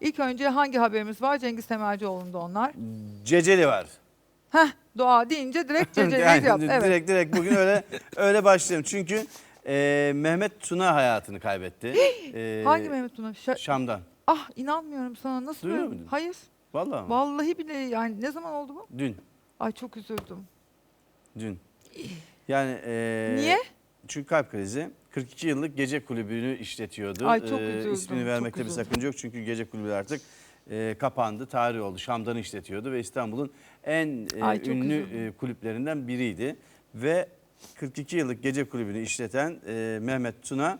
İlk önce hangi haberimiz var? Cengiz Temelcioğlu'nda onlar. Ceceli var. Heh, doğa deyince direkt ceceliyiz Yani yaptı. Evet. Direkt direkt bugün öyle öyle başlayalım. Çünkü e, Mehmet Tuna hayatını kaybetti. E, Hangi Mehmet Tuna? Şa- Şam'dan. ah inanmıyorum sana. Nasıl Duyuyor muydun? Hayır. Vallahi mı? Vallahi bile yani ne zaman oldu bu? Dün. Ay çok üzüldüm. Dün. Yani e, Niye? Çünkü kalp krizi. 42 yıllık gece kulübünü işletiyordu. Ay, çok E, üzüldüm, İsmini çok vermekte bir sakınca yok. Çünkü gece kulübü artık e, kapandı. Tarih oldu. Şam'dan işletiyordu ve İstanbul'un en e, Ay, ünlü e, kulüplerinden biriydi. Ve 42 yıllık gece kulübünü işleten e, Mehmet Tuna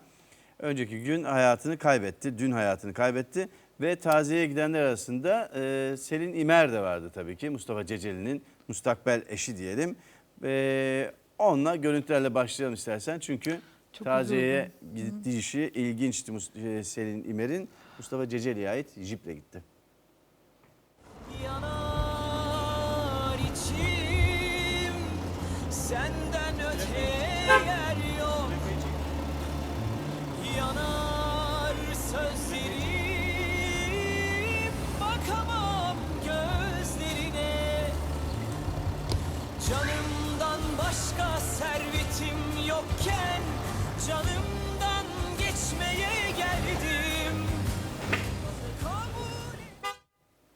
önceki gün hayatını kaybetti. Dün hayatını kaybetti. Ve taziyeye gidenler arasında e, Selin İmer de vardı tabii ki. Mustafa Ceceli'nin mustakbel eşi diyelim. E, onunla görüntülerle başlayalım istersen. Çünkü Çok taziyeye gidişi ilginçti Mus- e, Selin İmer'in. Mustafa Ceceli'ye ait jiple gitti. Yanar içim Senden öteye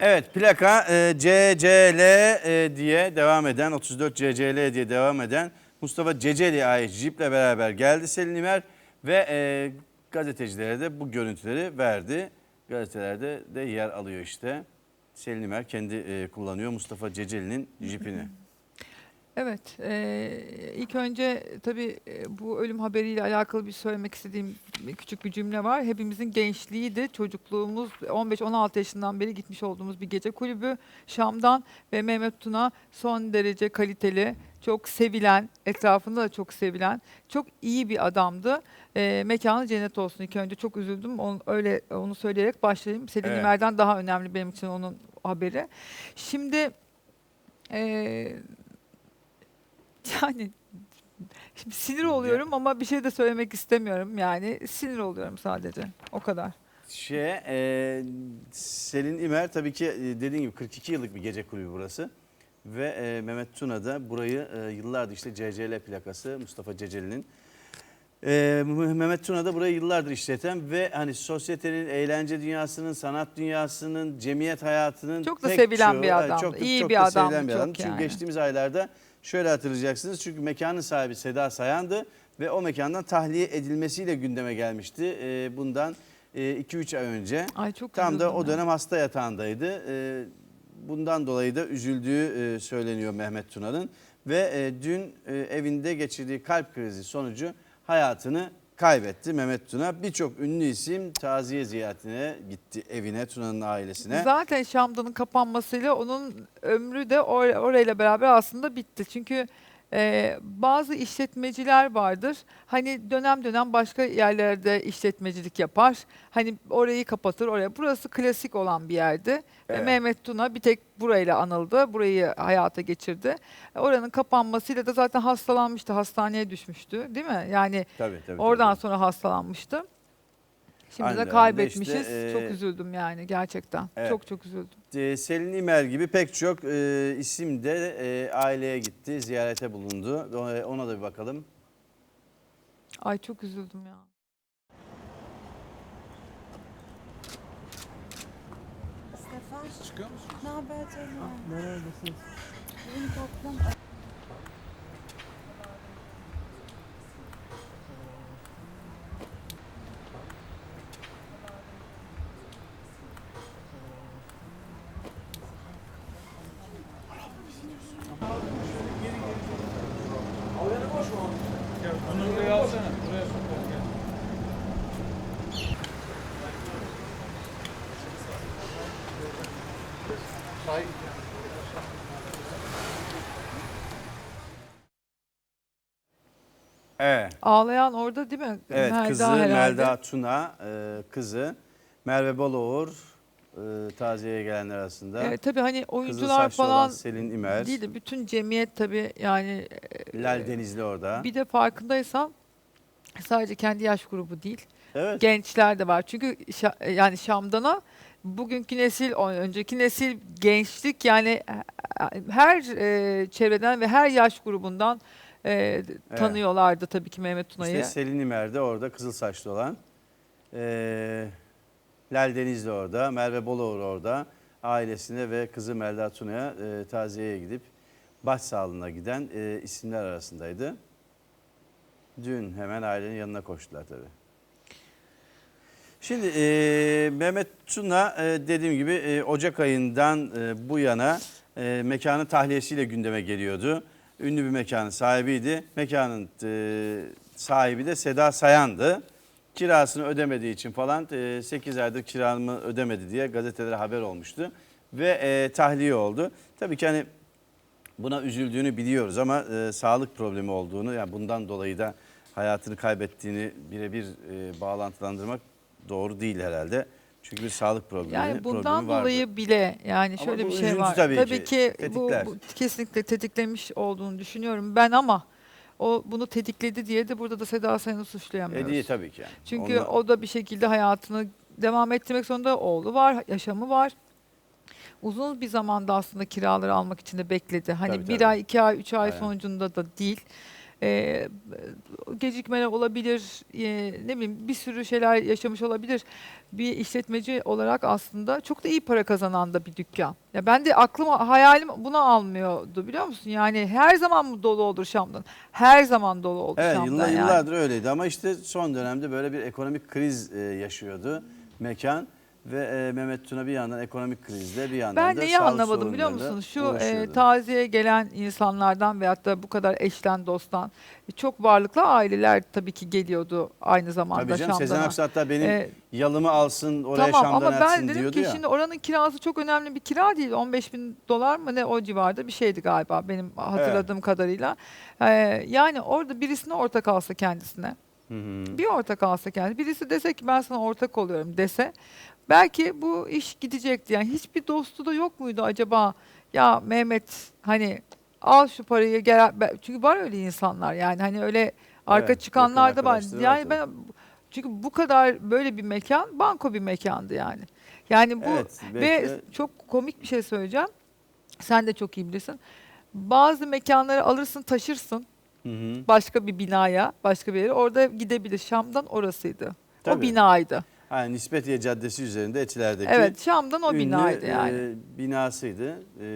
Evet plaka e, CCL e, diye devam eden 34 CCL diye devam eden Mustafa Ceceli'ye ait jiple beraber geldi Selin İmer ve e, gazetecilere de bu görüntüleri verdi. Gazetelerde de yer alıyor işte. Selin İmer kendi e, kullanıyor Mustafa Ceceli'nin jipini. Evet, eee, ilk önce tabii bu ölüm haberiyle alakalı bir söylemek istediğim bir küçük bir cümle var. Hepimizin gençliğiydi, çocukluğumuz 15-16 yaşından beri gitmiş olduğumuz bir gece kulübü Şam'dan ve Mehmet Tuna son derece kaliteli, çok sevilen, etrafında da çok sevilen, çok iyi bir adamdı. Eee mekanı cennet olsun. İlk önce çok üzüldüm. Onu, öyle onu söyleyerek başlayayım. Selin Evet. İmer'den daha önemli benim için onun haberi. Şimdi eee yani şimdi sinir oluyorum ama bir şey de söylemek istemiyorum. Yani sinir oluyorum sadece. O kadar. Şey, e, Selin İmer tabii ki e, dediğim gibi 42 yıllık bir gece kulübü burası. Ve e, Mehmet Tuna da burayı e, yıllardır işte CCL plakası Mustafa Ceceli'nin. E, Mehmet Tuna da burayı yıllardır işleten ve hani sosyetenin, eğlence dünyasının, sanat dünyasının, cemiyet hayatının Çok da pek sevilen bir yani adamdı. İyi bir da adamdı, sevilen bir çok adamdı. Çünkü yani. geçtiğimiz aylarda şöyle hatırlayacaksınız. Çünkü mekanın sahibi Seda Sayan'dı ve o mekandan tahliye edilmesiyle gündeme gelmişti. E, bundan 2-3 ay önce. Ay çok Tam da o dönem hasta yatağındaydı. Ee, Bundan dolayı da üzüldüğü e, söyleniyor Mehmet Tuna'nın. Ve e, dün e, evinde geçirdiği kalp krizi sonucu hayatını kaybetti Mehmet Tuna. Birçok ünlü isim taziye ziyaretine gitti evine Tuna'nın ailesine. Zaten Şam'danın kapanmasıyla onun ömrü de or- orayla beraber aslında bitti. Çünkü e, bazı işletmeciler vardır. Hani dönem dönem başka yerlerde işletmecilik yapar. Hani orayı kapatır oraya. Burası klasik olan bir yerdi. Ve Evet. Mehmet Tuna bir tek burayla anıldı. Burayı hayata geçirdi. E, Oranın kapanmasıyla da zaten hastalanmıştı. Hastaneye düşmüştü değil mi? Yani Tabii, tabii, oradan tabii. sonra hastalanmıştı. Şimdi Aynı de kaybetmişiz. işte, çok e, üzüldüm yani gerçekten. Evet. Çok çok üzüldüm. Ee, Selin İmer gibi pek çok e, isim de e, aileye gitti, ziyarete bulundu. Ona- da bir bakalım. Ay çok üzüldüm ya. Çıkıyor musun? Ne haber canım? Neredesin? Bugün toplam Evet. Ağlayan orada değil mi? Evet Melda kızı herhalde. Melda Tuna, e, kızı Merve Baloğur e, taziyeye gelenler arasında. Evet, tabii hani Kızıl oyuncular saçlı olan falan Selin İmer, değil de bütün cemiyet tabii yani e, Lal Denizli orada. bir de farkındaysam sadece kendi yaş grubu değil. Evet. Gençler de var. Çünkü Şa- yani Şam'dana bugünkü nesil, o önceki nesil gençlik yani e, her e, çevreden ve her yaş grubundan e, tanıyorlardı tabii ki Mehmet Tuna'yı. İşte Selin İmer de orada kızıl saçlı olan. Ee, Lal Deniz de orada. Merve Boloğur orada. Ailesine ve kızı Melda Tuna'ya e, taziyeye gidip başsağlığına giden e, isimler arasındaydı. Dün hemen ailenin yanına koştular tabii. Şimdi e, Mehmet Tuna e, dediğim gibi e, Ocak ayından e, bu yana e, mekanın tahliyesiyle gündeme geliyordu. Ünlü bir mekanın sahibiydi. Mekanın e, sahibi de Seda Sayan'dı. Kirasını ödemediği için falan e, 8 aydır kiramı ödemedi diye gazetelere haber olmuştu. Ve e, tahliye oldu. Tabii ki hani buna üzüldüğünü biliyoruz ama e, sağlık problemi olduğunu yani bundan dolayı da hayatını kaybettiğini birebir e, bağlantılandırmak doğru değil herhalde. Çünkü bir sağlık problemi Yani bundan problemi vardı. dolayı bile yani Ama şöyle bu bir şey var. tabii ki, bu, tetikler. bu kesinlikle tetiklemiş olduğunu düşünüyorum ben ama o bunu tetikledi diye de burada da Seda Sayan'ı suçlayamıyoruz. E tabii ki. Yani. Çünkü Onunla- o da bir şekilde hayatını devam ettirmek zorunda. Oğlu var, yaşamı var. Uzun bir zamanda aslında kiraları almak için de bekledi. Hani Tabii, bir tabii. ay, iki ay, üç ay Aynen. sonucunda da değil. Ee, gecikmeler olabilir, ee, ne bileyim bir sürü şeyler yaşamış olabilir. Bir işletmeci olarak aslında çok da iyi para kazanan da bir dükkan. Ya ben de aklım, hayalim buna almıyordu biliyor musun? Yani her zaman mı dolu olur Şam'dan? Her zaman dolu oldu Evet Şam'dan yıllar, yani. yıllardır öyleydi ama işte son dönemde böyle bir ekonomik kriz e, yaşıyordu mekan. Ve e, Mehmet Tuna bir yandan ekonomik krizde bir yandan Ben da neyi sağlık anlamadım biliyor musunuz? Şu e, taziye gelen insanlardan veyahut da bu kadar eşten dosttan e, çok varlıklı aileler tabii ki geliyordu aynı zamanda Tabii canım Sezen Şam'dan. Aksu hatta benim E, yalımı alsın oraya tamam Şam'dan ama ben dedim ki ya. şimdi oranın kirası çok önemli bir kira değil. 15 bin dolar mı ne o civarda bir şeydi galiba benim hatırladığım kadarıyla. E, yani orada birisine ortak alsa kendisine Hı hı. bir ortak alsa kendi birisi dese ki ben sana ortak oluyorum dese belki bu iş gidecekti. Yani hiçbir dostu da yok muydu acaba ya Mehmet hani al şu parayı gel çünkü var öyle insanlar yani hani öyle arka Evet, çıkanlar yakın da var. arkadaşları var Yani ben çünkü bu kadar böyle bir mekan banko bir mekandı yani. Yani bu Evet, ve de- çok komik bir şey söyleyeceğim. Sen de çok iyi bilirsin. Bazı mekanları alırsın taşırsın Hı hı. başka bir binaya, başka bir yere. Orada gidebilir. Şam'dan orasıydı. O Tabii. binaydı. Ha, Nispetiye Caddesi üzerinde Etiler'deki Evet, Şam'dan o ünlü, binaydı yani. e, binasıydı. E,